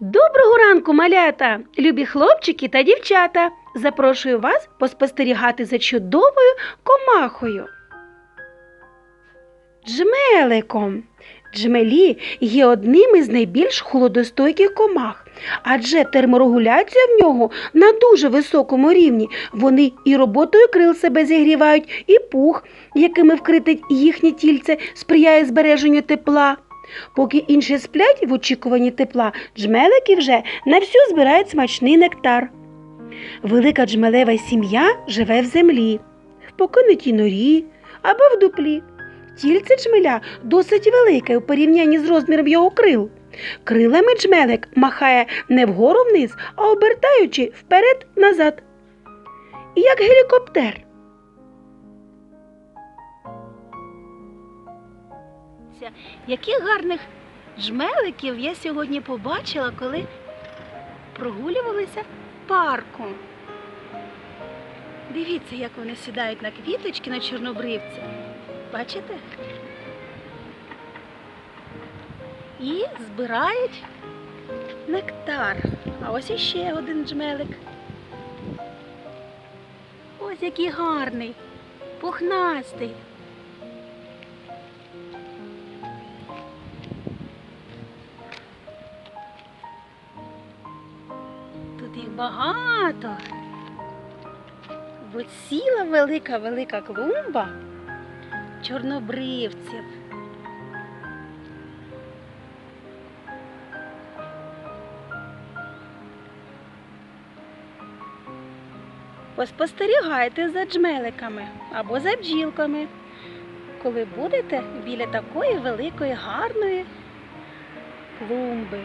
Доброго ранку, малята, любі хлопчики та дівчата. Запрошую вас поспостерігати за чудовою комахою. Джмеликом. Джмелі є одним із найбільш холодостойких комах, адже терморегуляція в нього на дуже високому рівні. Вони і роботою крил себе зігрівають, і пух, якими вкрите їхнє тільце, сприяє збереженню тепла. Поки інші сплять в очікуванні тепла, джмелики вже на всю збирають смачний нектар. Велика джмелева сім'я живе в землі, в покинутій норі або в дуплі. Тільце джмеля досить велике у порівнянні з розміром його крил. Крилами джмелик махає не вгору вниз, а обертаючи вперед-назад. І як гелікоптер. Яких гарних жмеликів я сьогодні побачила, коли прогулювалися парком. Дивіться, як вони сідають на квіточки на чорнобривці. Бачите? І збирають нектар. А ось іще один джмелик. Ось який гарний, пухнастий. Тут їх багато. Бо ціла велика велика клумба чорнобривців. Поспостерігайте за джмеликами або за бджілками, коли будете біля такої великої гарної клумби.